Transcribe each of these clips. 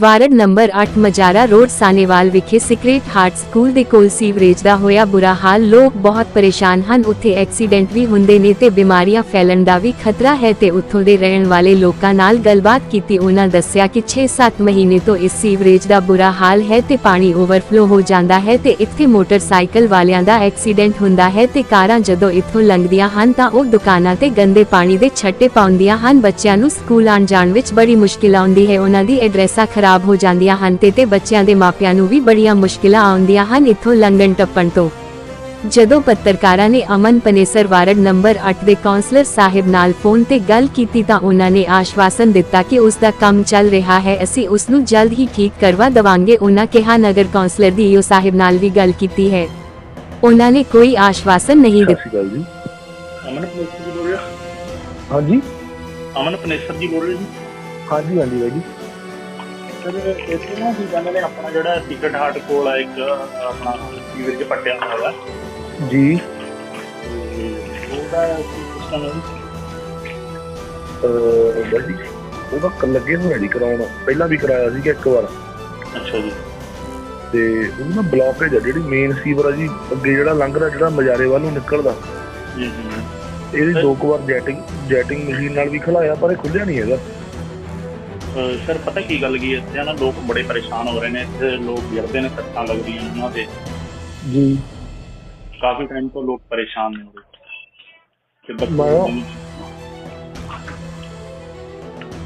Ward number 8 Majara road Sahnewal ਵਿਖੇ secret heart school ਦੇ ਕੋਲ ਸੀਵਰੇਜ ਦਾ ਹੋਇਆ ਬੁਰਾ ਹਾਲ। ਲੋਕ ਬਹੁਤ ਪਰੇਸ਼ਾਨ ਹਨ। ਉੱਥੇ ਐਕਸੀਡੈਂਟ ਵੀ ਹੁੰਦੇ ਨੇ ਤੇ ਬਿਮਾਰੀਆਂ ਫੈਲਣ ਦਾ ਵੀ ਖਤਰਾ ਹੈ ਤੇ ਉੱਥੋਂ ਦੇ ਰਹਿਣ ਵਾਲੇ ਲੋਕਾਂ ਨਾਲ ਗੱਲਬਾਤ ਕੀਤੀ ਉਹਨਾਂ ਦੱਸਿਆ ਕਿ 6-7 ਮਹੀਨੇ ਤੋਂ ਇਸ ਸੀਵਰੇਜ ਦਾ ਬੁਰਾ ਹਾਲ ਹੈ ਤੇ ਪਾਣੀ ਓਵਰਫਲੋ ਹੋ ਜਾਂਦਾ ਹੈ ਤੇ ਇੱਥੇ ਮੋਟਰਸਾਈਕਲ ਵਾਲਿਆਂ ਦਾ ਐਕਸੀਡੈਂਟ ਹੁੰਦਾ ਹੈ ਤੇ ਕਾਰਾਂ ਜਦੋਂ ਇੱਥੋਂ ਲੰਘਦੀਆਂ ਹਨ ਤਾਂ ਉਹ ਦੁਕਾਨਾਂ ਤੇ ਗੰਦੇ ਪਾਣੀ ਦੇ ਛੱਟੇ ਪਾਉਂਦੀਆਂ ਹਨ। ਬੱਚਿਆਂ ਨੂੰ ਸਕੂਲ ਆਉਣ ਜਾਣ ਵਿੱਚ ਬੜੀ ਮੁਸ਼ਕਿਲ ਆਉਂਦੀ ਹੈ। ਉਹਨਾਂ ਦੀ ਐਡਰੈਸਾਂ ਖਰਾਬ ਹੋ ਜਾਂਦੀਆਂ ਹਨ ਤੇ ਤੇ ਬੱਚਿਆਂ ਦੇ ਮਾਪਿਆਂ ਨੂੰ ਵੀ ਬੜੀਆਂ ਮੁਸ਼ਕਿਲਾਂ ਆਉਂਦੀਆਂ ਹਨ ਇੱਥੋਂ ਲੰਘਣ ਟੱਪਣ ਤੋਂ। ਜਦੋਂ ਪੱਤਰਕਾਰਾਂ ਨੇ ਅਮਨ ਪਨੇਸਰ ਵਾਰਡ ਨੰਬਰ 8 ਦੇ ਕਾਉਂਸਲਰ ਸਾਹਿਬ ਨਾਲ ਫੋਨ ਤੇ ਗੱਲ ਕੀਤੀ ਤਾਂ ਉਹਨਾਂ ਨੇ ਆਸ਼ਵਾਸਨ ਦਿੱਤਾ ਕਿ ਉਸ ਦਾ ਕੰਮ ਚੱਲ ਰਿਹਾ ਹੈ ਅਸੀਂ ਉਸ ਨੂੰ ਜਲਦ ਹੀ ਠੀਕ ਕਰਵਾ ਦਵਾਂਗੇ ਉਹਨਾਂ ਕਿਹਾ। ਨਗਰ ਕਾਉਂਸਲਰ ਦੀ ਈਓ ਸਾਹਿਬ ਨਾਲ ਵੀ ਗੱਲ ਕੀਤੀ ਹੈ। ਉਹਨਾਂ ਨੇ ਕੋਈ ਆਸ਼ਵਾਸਨ ਨਹੀਂ ਸਤਿ ਦਿੱਤਾ ਸ਼੍ਰੀ ਅਕਾਲ ਜੀ। ਅਮਨ ਪਨੇਸਰ ਜੀ ਬੋਲ ਰਹੇ ਹੋ? ਹਾਂਜੀ। ਅਮਨ ਪਨੇਸਰ ਜੀ ਬੋਲ ਰਹੇ ਜੀ? ਹਾਂਜੀ ਹਾਂਜੀ ਬਾਈ ਜੀ। ਸਰ ਇੱਥੇ ਨਾ ਕੀ ਕਹਿੰਦੇ ਨੇ ਆਪਣਾ ਜਿਹੜਾ ਟਿਕਟ ਹਾਰਟ ਕੋਲ ਆ ਇੱਕ ਆਪਣਾ ਸੀਵਰੇਜ ਪੱਟਿਆ ਹੋਇਆ ਹੈ ਜੀ। ਉਹਦਾ ਕੀ ਸਿਸਟਮ ਹੈ ਜੀ ਉਹਦਾ ਕ- ਲੱਗੇ ਹੋਇਆ ਜੀ ਕਰਾਉਣ। ਪਹਿਲਾਂ ਵੀ ਕਰਾਇਆ ਸੀਗਾ ਇੱਕ ਵਾਰ। ਅੱਛਾ ਜੀ। ਤੇ ਉਹ ਨਾ ਬਲੌਕੇਜ ਆ ਜਿਹੜੀ ਮੇਨ ਸੀਵਰ ਆ ਜੀ ਅੱਗੇ ਜਿਹੜਾ ਲੰਘਦਾ ਜਿਹੜਾ ਮਜਾਰੇ ਵੱਲ ਨਿਕਲਦਾ। ਜੀ ਜੀ ਇਹਦੀ ਦੋ ਕੁ ਵਾਰ ਜੈਟਿੰਗ ਜੈਟਿੰਗ ਮਸ਼ੀਨ ਨਾਲ ਵੀ ਖਲਾਇਆ ਪਰ ਇਹ ਖੁੱਲਿਆ ਨਹੀਂ ਹੈਗਾ। ਸਰ ਪਤਾ ਕੀ ਗੱਲ ਕੀ ਹੈ? ਇੱਥੇ ਨਾ ਲੋਕ ਬੜੇ ਪਰੇਸ਼ਾਨ ਹੋ ਰਹੇ ਨੇ। ਇੱਥੇ ਲੋਕ ਗਿਰਦੇ ਨੇ ਸੱਟਾਂ ਲੱਗਦੀਆਂ ਉਹਨਾਂ ਦੇ। ਜੀ। ਕਾਫੀ ਟਾਈਮ ਤੋਂ ਲੋਕ ਪਰੇਸ਼ਾਨ ਨੇ ਉਰੇ। ਤੇ ਬੱਚੇ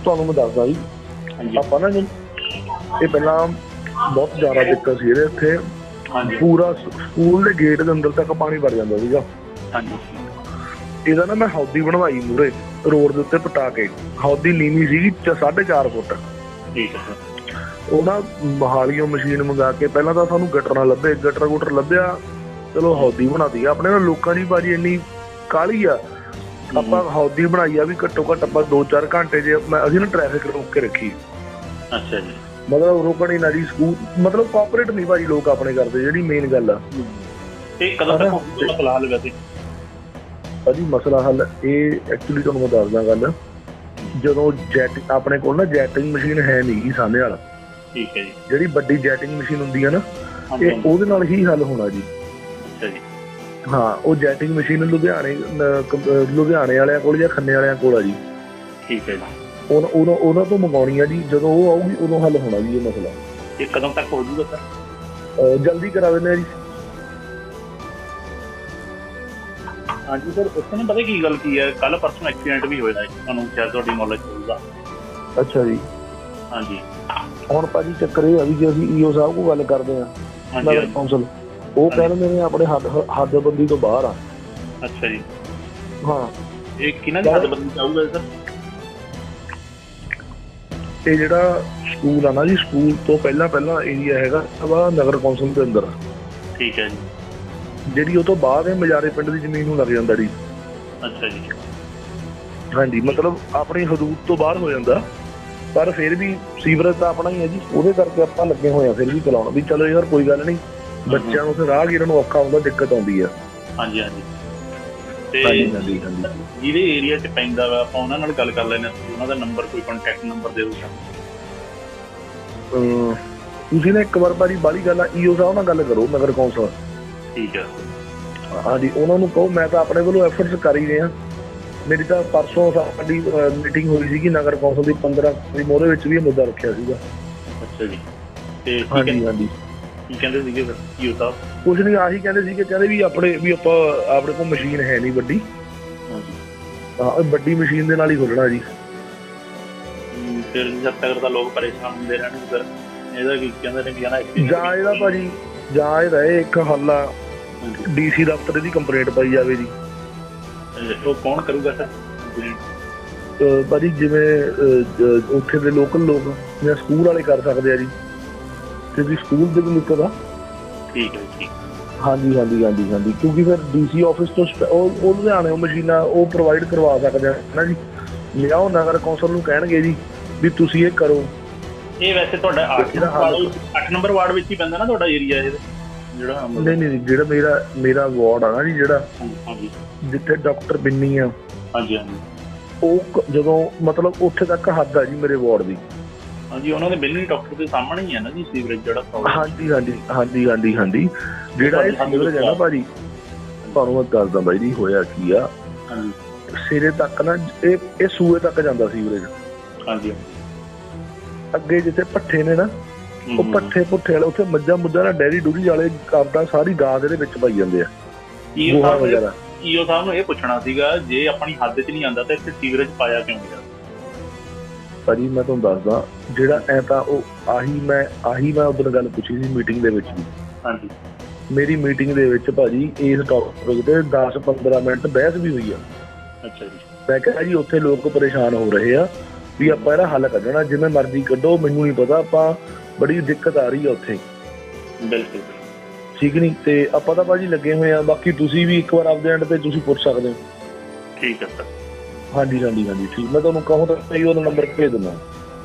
ਤੁਹਾਨੂੰ ਮੈਂ ਦੱਸਦਾ ਜੀ। ਹਾਂਜੀ। ਆਪਾਂ ਨਾ ਜੀ ਇਹ ਪਹਿਲਾਂ ਬਹੁਤ ਜ਼ਿਆਦਾ ਦਿੱਕਤ ਸੀ ਇਹਦੇ ਇੱਥੇ। ਹਾਂਜੀ। ਪੂਰਾ ਸਕੂਲ ਦੇ ਗੇਟ ਦੇ ਅੰਦਰ ਤੱਕ ਪਾਣੀ ਵੜ ਜਾਂਦਾ ਸੀਗਾ। ਹਾਂਜੀ। ਇਹਦਾ ਨਾ ਮੈਂ ਹੌਦੀ ਬਣਵਾਈ ਮੂਰੇ ਰੋਡ ਦੇ ਉੱਤੇ ਪਟਾ ਕੇ ਹੌਦੀ ਨੀਵੀਂ ਸੀਗੀ 4.5 ਫੁੱਟ। ਠੀਕ ਹੈ। ਸਰ ਉਹ ਨਾ ਮਹਾਲੀਓ ਮਸ਼ੀਨ ਮੰਗਾ ਕੇ ਪਹਿਲਾਂ ਤਾਂ ਸਾਨੂੰ ਗਟਰ ਨਾਲ ਲੱਭੇ ਗਟਰ ਗੁਟਰ ਲੱਭਿਆ ਚਲੋ ਹੌਦੀ ਬਣਾਤੀ ਆਪਣੇ ਨਾ ਲੋਕਾਂ ਦੀ ਬਾਜੀ ਇੰਨੀ ਕਾਲੀ ਆ। ਆਪਾਂ ਹੌਦੀ ਬਣਾਈ ਆ ਵੀ ਘੱਟੋ ਘੱਟ ਆਪਾਂ 2-4 ਘੰਟੇ ਜੇ ਅਸੀਂ ਨਾ ਟ੍ਰੈਫਿਕ ਰੋਕ ਕੇ ਰੱਖੀ। ਅੱਛਾ ਜੀ। ਮਤਲਬ ਰੋਕਣ ਹੀ ਨਾ ਜੀ ਸਕੂਲ ਮਤਲਬ ਕੋਆਪਰੇਟ ਨਹੀਂ ਭਾਜੀ ਲੋਕ ਆਪਣੇ ਕਰਦੇ ਜਿਹੜੀ ਮੇਨ ਗੱਲ ਆ। ਤੇ ਕਦੋਂ ਤੱਕ ਮਸਲਾ ਹੱਲ ਵੈਸੇ ਭਾਜੀ ਮਸਲਾ ਹੱਲ ਇਹ ਐਕਚੁਅਲੀ ਤੁਹਾਨੂੰ ਮੈਂ ਦੱਸਦਾ ਗੱਲ। ਜਦੋਂ ਜੈਟ ਆਪਣੇ ਕੋਲ ਨਾ ਜੈਟਿੰਗ ਮਸ਼ੀਨ ਹੈ ਨਹੀਂ ਗੀ ਸਾਹਮਣੇ ਵਾਲਾ। ਠੀਕ ਹੈ ਜੀ। ਜਿਹੜੀ ਵੱਡੀ ਜੈਟਿੰਗ ਮਸ਼ੀਨ ਹੁੰਦੀ ਆ ਨਾ ਇਹ ਉਹਦੇ ਨਾਲ ਹੀ ਹੱਲ ਹੋਣਾ ਜੀ। ਅੱਛਾ ਜੀ। ਹਾਂ ਉਹ ਜੈਟਿੰਗ ਮਸ਼ੀਨ ਲੁਧਿਆਣੇ ਲੁਧਿਆਣੇ ਵਾਲਿਆਂ ਕੋਲ ਜਾਂ ਖੰਨੇ ਵਾਲਿਆਂ ਕੋਲ ਆ ਜੀ। ਠੀਕ ਹੈ ਜੀ। ਉਹਨਾਂ ਉਹਨਾਂ ਉਹਨਾਂ ਤੋਂ ਮੰਗਾਉਣੀ ਆ ਜੀ। ਜਦੋਂ ਉਹ ਆਊਗੀ ਉਦੋਂ ਹੱਲ ਹੋਣਾ ਜੀ ਇਹ ਮਸਲਾ। ਇਹ ਕਦੋਂ ਤੱਕ ਹੋ ਜਾਊਗਾ ਸਰ ਜਲਦੀ ਕਰਾ ਦਿੰਦੇ ਆ ਜੀ। ਹਾਂਜੀ ਸਰ ਉੱਥੇ ਨਾ ਪਤਾ ਕੀ ਗੱਲ ਕੀ ਹੈ? ਕੱਲ ਪਰਸੋਂ ਐਕਸੀਡੈਂਟ ਵੀ ਹੋਇਆ ਹੈ ਤੁਹਾਨੂੰ ਸ਼ਾਇਦ ਤੁਹਾਡੀ ਨੌਲੇਜ ਹੋਊਗਾ। ਅੱਛਾ ਜੀ। ਹਾਂਜੀ। ਹੁਣ ਭਾਜੀ ਚੱਕਰ ਇਹ ਆ ਵੀ ਜੇ ਅਸੀਂ ਈਓ ਸਾਹਿਬ ਕੋਲ ਗੱਲ ਕਰਦੇ ਆ ਹਾਂਜੀ। ਕੌਂਸਲ ਉਹ ਕਹਿੰਦੇ ਨੇ ਆਪਣੇ ਹੱਦ ਹੱਦਬੰਦੀ ਤੋਂ ਬਾਹਰ ਆ। ਅੱਛਾ ਜੀ। ਹਾਂ। ਇਹ ਕਿਹਨਾਂ ਦੀ ਹੱਦਬੰਦੀ ਚਾਹੂਗਾ ਸਰ? ਇਹ ਜਿਹੜਾ ਸਕੂਲ ਆ ਨਾ ਜੀ ਸਕੂਲ ਤੋਂ ਪਹਿਲਾਂ ਪਹਿਲਾਂ ਏਰੀਆ ਹੈਗਾ ਵਾ ਨਗਰ ਕੌਂਸਲ ਦੇ ਅੰਦਰ। ਠੀਕ ਹੈ ਜੀ। ਜਿਹੜੀ ਉਹ ਤੋਂ ਬਾਅਦ ਇਹ ਮਜਾਰੇ ਪਿੰਡ ਦੀ ਜ਼ਮੀਨ ਨੂੰ ਲੱਗ ਜਾਂਦਾ ਜੀ। ਅੱਛਾ ਜੀ। ਹਾਂਜੀ ਮਤਲਬ ਆਪਣੀ ਹਦੂਦ ਤੋਂ ਬਾਹਰ ਹੋ ਜਾਂਦਾ। ਪਰ ਫਿਰ ਵੀ ਸੀਵਰੇਜ ਤਾਂ ਆਪਣਾ ਹੀ ਹੈ ਜੀ। ਉਹਦੇ ਕਰਕੇ ਆਪਾਂ ਲੱਗੇ ਹੋਏ ਆ ਫਿਰ ਵੀ ਚਲਾਉਣ। ਵੀ ਚਲੋ ਯਾਰ ਕੋਈ ਗੱਲ ਨਹੀਂ। ਬੱਚਿਆਂ ਨੂੰ ਤੇ ਰਾਹਗੀਰਾਂ ਨੂੰ ਔਖਾ ਹੁੰਦਾ ਦਿੱਕਤ ਆਉਂਦੀ ਆ। ਹਾਂਜੀ ਹਾਂਜੀ। ਤੇ ਜਿਹਦੇ ਏਰੀਆ 'ਚ ਪੈਂਦਾ ਵਾ ਆਪਾਂ ਉਹਨਾਂ ਨਾਲ ਗੱਲ ਕਰ ਲੈਣੇ ਉਹਨਾਂ ਦਾ ਨੰਬਰ ਕੋਈ ਕੰਟੈਕਟ ਨੰਬਰ ਦੇ ਦਿਓ ਸਾਨੂੰ। ਤੁਸੀਂ ਨਾ ਇੱਕ ਵਾਰ ਬਾਰੀ ਬਾਲੀ ਗੱਲ ਆ ਈਓ ਸਾਹਿਬ ਨਾਲ ਗੱਲ ਕਰੋ ਨਗਰ ਕੌਂਸਲ। ਠੀਕ ਹੈ ਹਾਂਜੀ ਉਹਨਾਂ ਨੂੰ ਕਹੋ ਮੈਂ ਤਾਂ ਆਪਣੇ ਵੱਲੋਂ ਐਫਰਟਸ ਕਰ ਹੀ ਰਿਹਾ। ਮੇਰੀ ਤਾਂ ਪਰਸੋਂ ਸਾਡੀ ਮੀਟਿੰਗ ਹੋਈ ਸੀਗੀ ਨਗਰ ਕੌਂਸਲ ਦੀ 15 ਦੀ ਮੋਹਰੇ ਵਿੱਚ ਵੀ ਇਹ ਮੁੱਦਾ ਰੱਖਿਆ ਸੀਗਾ। ਅੱਛਾ ਜੀ। ਤੇ ਹਾਂਜੀ ਹਾਂਜੀ। ਕੀ ਕਹਿੰਦੇ ਸੀਗੇ ਫਿਰ? ਕੀ ਸਾਹਿਬ ਕੁਝ ਨਹੀਂ ਆਹੀ ਕਹਿੰਦੇ ਸੀਗੇ ਕਹਿੰਦੇ ਵੀ ਆਪਣੇ ਵੀ ਆਪਾਂ ਆਪਣੇ ਕੋਲ ਮਸ਼ੀਨ ਹੈ ਨਹੀਂ ਵੱਡੀ। ਹਾਂਜੀ। ਹਾਂ ਵੱਡੀ ਮਸ਼ੀਨ ਦੇ ਨਾਲ ਹੀ ਖੋਲਣਾ ਜੀ। ਫਿਰ ਜਦ ਤੱਕ ਤਾਂ ਲੋਕ ਪਰੇਸ਼ਾਨ ਹੁੰਦੇ ਰਹਿਣਗੇ ਫਿਰ ਇਹਦਾ ਕੀ ਕਹਿੰਦੇ ਨੇ ਵੀ ਹਨਾ ਜਾਂ ਇਹਦਾ ਭਾਜੀ ਜਾਂ ਇਹ ਰਹੇ ਇੱਕ ਹੱਲ। ਡੀਸੀ ਦਫ਼ਤਰ ਦੀ ਕੰਪਲੇਂਟ ਪਾਈ ਜਾਵੇ ਜੀ। ਉਹ ਕੌਣ ਕਰੂਗਾ ਸਰ? ਭਾਜੀ ਜਿਵੇਂ ਉੱਥੇ ਦੇ ਲੋਕਲ ਲੋਕ ਜਾਂ ਸਕੂਲ ਵਾਲੇ ਕਰ ਸਕਦੇ ਆ ਜੀ। ਕਿਉਂਕਿ ਸਕੂਲ ਦੇ ਵੀ ਨਿਕਲ ਆ ਠੀਕ ਹੈ ਠੀਕ ਹਾਂਜੀ ਹਾਂਜੀ ਹਾਂਜੀ ਹਾਂਜੀ। ਕਿਉਂਕਿ ਫਿਰ ਡੀਸੀ ਆਫਿਸ ਤੋਂ ਉਹ ਉਹ ਲੁਧਿਆਣੇ ਉਹ ਮਸ਼ੀਨਾਂ ਉਹ ਪ੍ਰੋਵਾਈਡ ਕਰਵਾ ਸਕਦੇ ਆ ਨਾ ਜੀ। ਲਿਆਓ ਨਗਰ ਕੌਂਸਲ ਨੂੰ ਕਹਿਣਗੇ ਜੀ ਵੀ ਤੁਸੀਂ ਇਹ ਕਰੋ। ਇਹ ਵੈਸੇ ਤੁਹਾਡਾ 8 ਇਹਦਾ ਹੱਲ- 8 ਨੰਬਰ ਵਾਰਡ ਵਿੱਚ ਹੀ ਪੈਂਦਾ ਨਾ ਤੁਹਾਡਾ ਏਰੀਆ ਇਹ। ਜਿਹੜਾ ਨਹੀਂ ਨਹੀਂ ਜਿਹੜਾ ਮੇਰਾ ਮੇਰਾ ਵਾਰਡ ਆ ਨਾ ਜੀ ਜਿਹੜਾ ਹਾਂਜੀ ਜਿੱਥੇ ਡਾਕਟਰ ਬਿੰਨੀ ਆ। ਹਾਂਜੀ ਹਾਂਜੀ। ਉਹ ਜਦੋਂ ਮਤਲਬ ਉੱਥੇ ਤੱਕ ਹੱਦ ਆ ਜੀ ਮੇਰੇ ਵਾਰਡ ਦੀ। ਹਾਂਜੀ ਉਹਨਾਂ ਦੇ ਬਿਲਨੀ ਡਾਕਟਰ ਦੇ ਸਾਹਮਣੇ ਹੀ ਹੈ ਨਾ ਜੀ ਸੀਵਰੇਜ ਜਿਹੜਾ ਹਾਂਜੀ ਹਾਂਜੀ ਹਾਂਜੀ ਹਾਂਜੀ ਹਾਂਜੀ। ਜਿਹੜਾ ਇਹ ਸੀਵਰੇਜ ਹੈ ਨਾ ਭਾਜੀ ਤੁਹਾਨੂੰ ਮੈਂ ਦੱਸਦਾ ਬਾਈ ਜੀ ਹੋਇਆ ਕੀ ਆ। ਹਾਂਜੀ। ਸਿਰੇ ਤੱਕ ਨਾ ਇਹ ਇਹ ਸੂਏ ਤੱਕ ਜਾਂਦਾ ਸੀਵਰੇਜ। ਹਾਂਜੀ। ਅੱਗੇ ਜਿੱਥੇ ਪੱਠੇ ਨੇ ਨਾ ਉਹ। ਪੱਠੇ ਪੁੱਠੇ ਵਾਲੇ ਉੱਥੇ ਮੱਝਾਂ ਮੁੱਝਾਂ ਨਾਲ ਡੈਰੀ ਡੂਰੀ ਵਾਲੇ ਕਰਦਾ ਸਾਰੀ ਗਾਂ ਦੇ ਵਿੱਚ ਪਾਈ ਜਾਂਦੇ ਆ। ਈਓ ਗੋਹਾ ਸਾਹਿਬ ਨੂੰ- ਵਗੈਰਾ। ਈਓ ਸਾਹਿਬ ਨੂੰ ਇਹ ਪੁੱਛਣਾ ਸੀਗਾ ਜੇ ਆਪਣੀ ਹੱਦ 'ਚ ਨਹੀਂ ਆਂਦਾ ਤਾਂ ਇੱਥੇ ਸੀਵਰੇਜ ਪਾਇਆ ਕਿਉਂ ਗਿਆ? ਭਾਜੀ ਮੈਂ ਤੁਹਾਨੂੰ ਦੱਸਦਾ ਜਿਹੜਾ ਐ ਤਾਂ ਉਹ ਆਹੀ ਮੈਂ ਆਹੀ ਮੈਂ ਉਦੋਂ ਗੱਲ ਪੁੱਛੀ ਸੀ ਮੀਟਿੰਗ ਦੇ ਵਿੱਚ ਵੀ। ਹਾਂਜੀ। ਮੇਰੀ ਮੀਟਿੰਗ ਦੇ ਵਿੱਚ ਭਾਜੀ ਇਸ ਟੌਪਿਕ ਤੇ 10-15 ਮਿੰਟ ਬਹਿਸ ਵੀ ਹੋਈ ਆ। ਅੱਛਾ ਜੀ। ਮੈਂ ਕਿਹਾ ਜੀ ਉੱਥੇ ਲੋਕ ਪਰੇਸ਼ਾਨ ਹੋ ਰਹੇ ਆ ਵੀ ਆਪਾਂ ਇਹਦਾ ਹੱਲ ਕੱਢਣਾ ਜਿਵੇਂ ਮਰਜ਼ੀ ਕੱਢੋ ਮੈਨੂੰ ਨਹੀਂ ਪਤਾ ਆਪਾਂ ਬੜੀ ਦਿੱਕਤ ਆ ਰਹੀ ਆ ਉੱਥੇ। ਬਿਲਕੁਲ। ਠੀਕ ਨਹੀਂ? ਤੇ ਆਪਾਂ ਤਾਂ ਭਾਜੀ ਲੱਗੇ ਹੋਏ ਆ ਬਾਕੀ ਤੁਸੀਂ ਵੀ ਇੱਕ ਵਾਰ ਆਪਦੇ ਐਂਡ ਤੇ ਤੁਸੀਂ ਪੁੱਛ ਸਕਦੇ ਹੋ। ਠੀਕ ਹੈ ਸਰ। ਹਾਂਜੀ ਹਾਂਜੀ ਹਾਂਜੀ ਠੀਕ। ਮੈਂ ਤੁਹਾਨੂੰ ਕਹੂੰ ਤਾਂ ਸਹੀ ਉਹਦਾ ਨੰਬਰ ਭੇਜ ਦਿੰਦਾ।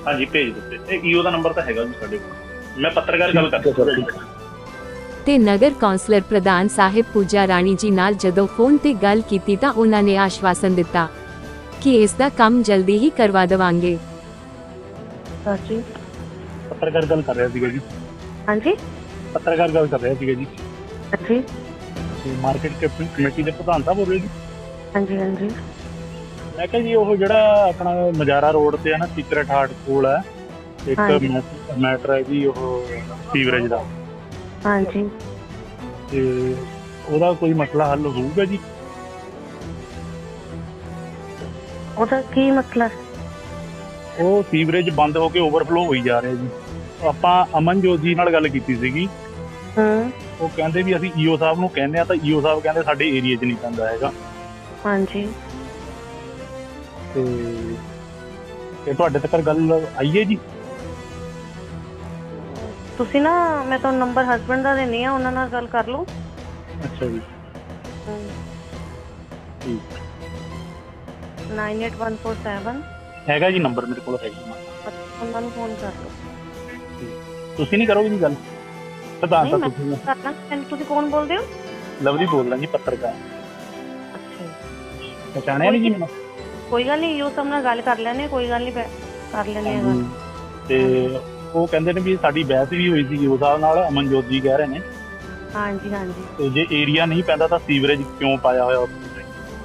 ਹਾਂਜੀ ਭੇਜ ਦਿੱਤੇ ਇਹ ਈਓ ਦਾ ਨੰਬਰ ਤਾਂ ਹੈਗਾ ਜੀ ਸਾਡੇ ਕੋਲ। ਮੈਂ ਪੱਤਰਕਾਰ ਗੱਲ ਕਰਦਾ। ਤੇ ਨਗਰ ਕੌਂਸਲਰ ਪ੍ਰਧਾਨ ਸਾਹਿਬ ਪੂਜਾ ਰਾਣੀ ਜੀ ਨਾਲ ਜਦੋਂ ਫੋਨ ਤੇ ਗੱਲ ਕੀਤੀ ਤਾਂ ਉਹਨਾਂ ਨੇ ਆਸ਼ਵਾਸਨ ਦਿੱਤਾ ਕਿ ਇਸ ਦਾ ਕੰਮ ਜਲਦੀ ਹੀ ਕਰਵਾ ਦੇਵਾਂਗੇ। ਹਾਂਜੀ। ਪੱਤਰਕਾਰ ਗੱਲ ਕਰ ਰਿਹਾ ਸੀਗਾ ਜੀ। ਹਾਂਜੀ। ਪੱਤਰਕਾਰ ਗੱਲ ਕਰ ਰਿਹਾ ਸੀਗਾ ਜੀ। ਹਾਂਜੀ। ਤੇ ਮਾਰਕੀਟ ਕਮੇਟੀ ਦੇ ਪ੍ਰਧਾਨ ਸਾਹਿਬ ਬੋਲ ਰਹੇ ਜੀ। ਹਾਂਜੀ ਹਾਂਜੀ। ਮੈਂ ਕਿਹਾ ਜੀ ਉਹ ਜਿਹੜਾ ਆਪਣਾ ਮਜਾਰਾ ਰੋਡ ਤੇ ਹੈ ਨਾ ਸੀਕਰਟ ਹਾਰਟ ਕੋਲ ਹੈ ਇੱਕ। ਮੈਟਰ ਹੈ ਜੀ ਉਹ ਸੀਵਰੇਜ ਦਾ। ਹਾਂਜੀ। ਤੇ ਉਹਦਾ ਕੋਈ ਮਸਲਾ ਹੱਲ ਹੋਊਗਾ ਜੀ? ਉਹਦਾ ਕੀ ਮਸਲਾ? ਹੈ? ਉਹ ਸੀਵਰੇਜ ਬੰਦ ਹੋ ਕੇ ਓਵਰਫਲੋ ਹੋਈ ਜਾ ਰਿਹਾ ਜੀ। ਆਪਾਂ ਅਮਨਜੋਤ ਜੀ ਨਾਲ ਗੱਲ ਕੀਤੀ ਸੀਗੀ। ਹੂੰ। ਉਹ ਕਹਿੰਦੇ ਵੀ ਅਸੀਂ ਈਓ ਸਾਹਿਬ ਨੂੰ ਕਹਿੰਦੇ ਆ ਤਾਂ ਈਓ ਸਾਹਿਬ ਕਹਿੰਦੇ ਸਾਡੇ ਏਰੀਆ 'ਚ ਨਹੀਂ ਪੈਂਦਾ ਹੈਗਾ। ਹਾਂਜੀ। ਤੇ ਇਹ ਤੁਹਾਡੇ ਤੱਕ ਗੱਲ ਆਈ ਹੈ ਜੀ? ਤੁਸੀਂ ਨਾ ਮੈਂ ਤੁਹਾਨੂੰ ਨੰਬਰ ਹਸਬੰਡ ਦਾ ਦੇਣੀ ਆ ਉਹਨਾਂ ਨਾਲ ਗੱਲ ਕਰ ਲਓ। ਅੱਛਾ ਜੀ। ਹੂੰ। ਠੀਕ। 98147 ਹੈਗਾ ਜੀ ਨੰਬਰ ਮੇਰੇ ਕੋਲ ਹੈਗਾ ਉਹਨਾਂ ਨੂੰ ਫੋਨ ਕਰ ਲਓ ਤੁਸੀਂ ਨਹੀਂ ਕਰੋਗੇ ਜੀ ਗੱਲ? ਪ੍ਰਧਾਨ ਨਹੀਂ, ਤਾਂ ਮੈਂ- ਤੁਸੀਂ ਕਰਨਾ। ਮੈਨੂੰ ਤੁਸੀਂ ਕੌਣ ਬੋਲਦੇ ਹੋ? ਲਵਲੀ ਬੋਲਦਾ ਜੀ ਪੱਤਰਕਾਰ। ਅੱਛਾ ਜੀ। ਪਛਾਣਿਆ ਨਹੀਂ ਜੀ ਮੈਨੂੰ? ਕੋਈ ਗੱਲ ਨਹੀਂ ਯੂ ਸਭ ਨਾਲ ਗੱਲ ਕਰ ਲੈਣੇ ਕੋਈ ਗੱਲ ਨਹੀਂ ਕਰ ਲੈਣੇ ਆ ਗੱਲ। ਤੇ ਉਹ ਕਹਿੰਦੇ ਨੇ ਵੀ ਸਾਡੀ ਬਹਿਸ ਵੀ ਹੋਈ ਸੀ ਈਓ ਸਾਹਿਬ ਨਾਲ ਅਮਨਜੋਤ ਜੀ ਕਹਿ ਰਹੇ ਨੇ। ਹਾਂਜੀ ਹਾਂਜੀ। ਤੇ ਜੇ ਏਰੀਆ ਨਹੀਂ ਪੈਂਦਾ ਤਾਂ ਸੀਵਰੇਜ ਕਿਉਂ ਪਾਇਆ ਹੋਇਆ ਉੱਥੇ?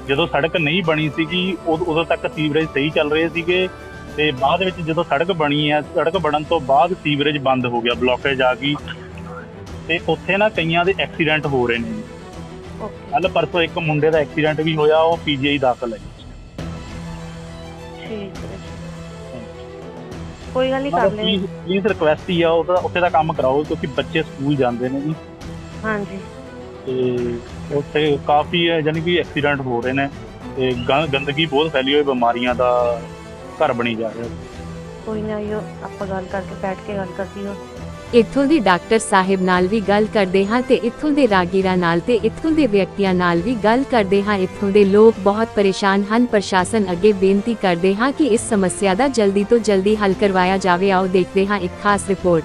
ਜਦੋਂ ਸੜਕ ਨਹੀਂ ਬਣੀ ਸੀਗੀ ਉਦ- ਤੱਕ ਸੀਵਰੇਜ ਸਹੀ ਚੱਲ ਰਹੇ ਸੀਗੇ ਤੇ ਬਾਅਦ ਵਿੱਚ ਜਦੋਂ ਸੜਕ ਬਣੀ ਹੈ ਸੜਕ ਬਣਨ ਤੋਂ ਬਾਅਦ ਸੀਵਰੇਜ ਬੰਦ ਹੋ ਗਿਆ ਬਲੌਕੇਜ ਆ ਗਈ ਤੇ ਉੱਥੇ ਨਾ ਕਈਆਂ ਦੇ ਐਕਸੀਡੈਂਟ ਹੋ ਰਹੇ ਨੇ। ਕੱਲ ਪਰਸੋਂ ਇੱਕ ਮੁੰਡੇ ਦਾ ਐਕਸੀਡੈਂਟ ਵੀ ਹੋਇਆ ਉਹ ਪੀਜੀਆਈ ਦਾਖਲ ਹੈ। ਠੀਕ ਹੈ। ਕੋਈ ਗੱਲ ਨਹੀਂ ਕਰ ਲੈਣੇ ਪਲੀਜ਼ ਰਿਕੁਐਸਟ ਹੀ ਆ ਉਹਦਾ ਉੱਥੇ ਦਾ ਕੰਮ ਕਰਾਓ ਕਿਉਂਕਿ ਬੱਚੇ ਸਕੂਲ ਜਾਂਦੇ ਨੇ ਜੀ। ਹਾਂਜੀ। ਤੇ ਉੱਥੇ ਕਾਫੀ ਹੈ ਯਾਨੀ ਕਿ ਐਕਸੀਡੈਂਟ ਹੋ ਰਹੇ ਨੇ ਤੇ ਗੰ- ਗੰਦਗੀ ਬਹੁਤ ਫੈਲੀ ਹੋਈ ਬਿਮਾਰੀਆਂ ਦਾ ਘਰ ਬਣੀ ਜਾ ਰਿਹਾ। ਕੋਈ ਨਾ ਯੋ ਆਪਾਂ ਗੱਲ ਕਰਕੇ ਬੈਠ ਕੇ ਗੱਲ ਕਰਦੀ ਹਾਂ। ਇੱਥੋਂ ਦੇ ਡਾਕਟਰ ਸਾਹਿਬ ਨਾਲ ਵੀ ਗੱਲ ਕਰਦੇ ਹਾਂ ਤੇ ਇੱਥੋਂ ਦੇ ਰਾਗੀਰਾਂ ਨਾਲ ਤੇ ਇੱਥੋਂ ਦੇ ਵਿਅਕਤੀਆਂ ਨਾਲ ਵੀ ਗੱਲ ਕਰਦੇ ਹਾਂ। ਇੱਥੋਂ ਦੇ ਲੋਕ ਬਹੁਤ ਪਰੇਸ਼ਾਨ ਹਨ। ਪ੍ਰਸ਼ਾਸਨ ਅੱਗੇ ਬੇਨਤੀ ਕਰਦੇ ਹਾਂ ਕਿ ਇਸ ਸਮੱਸਿਆ ਦਾ ਜਲਦੀ ਤੋਂ ਜਲਦੀ ਹੱਲ ਕਰਵਾਇਆ ਜਾਵੇ। ਆਓ ਦੇਖਦੇ ਹਾਂ ਇੱਕ ਖਾਸ ਰਿਪੋਰਟ।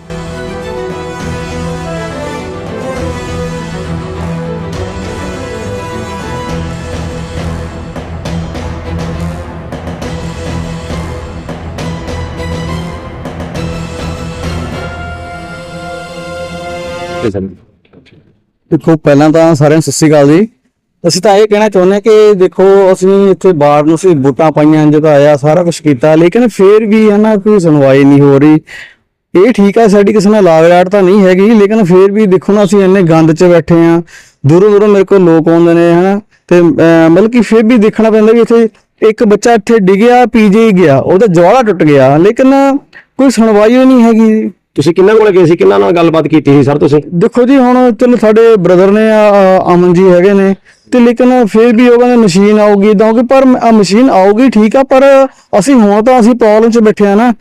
ਦੇਖੋ, ਪਹਿਲਾਂ ਤਾਂ ਸਾਰਿਆਂ ਨੂੰ ਸਤਿ ਸ਼੍ਰੀ ਅਕਾਲ ਜੀ। ਅਸੀਂ ਤਾਂ ਇਹ ਕਹਿਣਾ ਚਾਹੁੰਦੇ ਹਾਂ ਕਿ ਦੇਖੋ, ਅਸੀਂ ਇੱਥੇ ਬਾਹਰ ਨੂੰ ਅਸੀਂ ਵੋਟਾਂ ਪਾਈਆਂ, ਜਗਾਇਆ, ਸਾਰਾ ਕੁਝ ਕੀਤਾ, ਲੇਕਿਨ ਫੇਰ ਵੀ ਹਨਾ ਕੋਈ ਸੁਣਵਾਈ ਨਹੀਂ ਹੋ ਰਹੀ। ਇਹ ਠੀਕ ਆ, ਸਾਡੀ ਕਿਸੇ ਨਾਲ ਲਾਗ ਤਾਂ ਨਹੀਂ ਹੈਗੀ, ਲੇਕਿਨ ਫੇਰ ਵੀ ਦੇਖੋ ਨਾ, ਅਸੀਂ ਇੰਨੇ ਗੰਦ 'ਚ ਬੈਠੇ ਆ ਦੂਰੋਂ ਦੂਰੋਂ ਮੇਰੇ ਕੋਲ ਲੋਕ ਆਉਂਦੇ ਨੇ, ਹਨਾ। ਤੇ ਮਤਲਬ ਕਿ ਫੇਰ ਵੀ ਦੇਖਣਾ ਪੈਂਦਾ ਵੀ ਇੱਥੇ ਇੱਕ ਬੱਚਾ ਇੱਥੇ ਡਿੱਗਿਆ ਪੀਜੇ ਗਿਆ, ਉਹਦਾ ਜਵਾੜਾ ਟੁੱਟ ਗਿਆ। ਲੇਕਿਨ ਕੋਈ ਸੁਣਵਾਈ ਹੀ ਨਹੀਂ ਹੈਗੀ। ਤੁਸੀਂ ਕਿੰਨਾ ਕੋਲ ਗਏ ਸੀ? ਕਿੰਨਾ ਨਾਲ ਗੱਲਬਾਤ ਕੀਤੀ ਸੀ ਸਰ ਤੁਸੀਂ? ਦੇਖੋ ਜੀ ਹੁਣ ਚਲੋ ਸਾਡੇ ਬ੍ਰਦਰ ਨੇ ਆ, ਅਮਨ ਜੀ ਹੈਗੇ ਨੇ ਤੇ ਲੇਕਿਨ ਫਿਰ ਵੀ ਉਹ ਕਹਿੰਦੇ ਮਸ਼ੀਨ ਆਊਗੀ ਇਦਾਂ ਕਿ ਪਰ ਆ ਮਸ਼ੀਨ ਆਊਗੀ ਠੀਕ ਆ ਪਰ ਅਸੀਂ ਹੁਣ ਤਾਂ ਅਸੀਂ ਪ੍ਰੋਬਲਮ 'ਚ ਬੈਠੇ ਆ ਨਾ।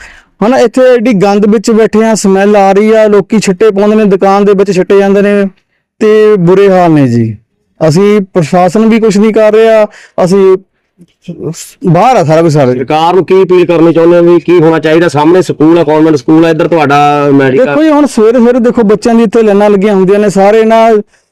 ਹਨਾ ਇੱਥੇ ਐਡੀ ਗੰਦ ਵਿੱਚ ਬੈਠੇ ਆ ਸਮੈਲ ਆ ਰਹੀ ਆ ਲੋਕੀ ਛਿੱਟੇ ਪਾਉਂਦੇ ਨੇ ਦੁਕਾਨ ਦੇ ਵਿੱਚ ਛਿੱਟੇ ਜਾਂਦੇ ਨੇ ਤੇ ਬੁਰੇ ਹਾਲ ਨੇ ਜੀ। ਅਸੀਂ ਪ੍ਰਸ਼ਾਸਨ ਵੀ ਕੁਝ ਨਹੀਂ ਕਰ ਰਿਹਾ ਅਸੀਂ ਬਾਹਰ ਆ ਸਾਰਾ ਕੁਝ ਸਾਰੇ। ਸਰਕਾਰ ਨੂੰ ਕੀ ਅਪੀਲ ਕਰਨੀ ਚਾਹੁੰਦੇ ਹੋ ਵੀ ਕੀ ਹੋਣਾ ਚਾਹੀਦਾ? ਸਾਹਮਣੇ ਸਕੂਲ ਹੈ ਕਨਵੈਂਟ ਸਕੂਲ ਹੈ ਇੱਧਰ ਤੁਹਾਡਾ ਮੈਡੀਕਲ ਦੇਖੋ ਜੀ ਹੁਣ ਸਵੇਰੇ ਸਵੇਰੇ ਦੇਖੋ ਬੱਚਿਆਂ ਦੀ ਇੱਥੇ ਲਾਈਨਾਂ ਲੱਗੀਆਂ ਹੁੰਦੀਆਂ ਨੇ ਸਾਰੇ ਨਾ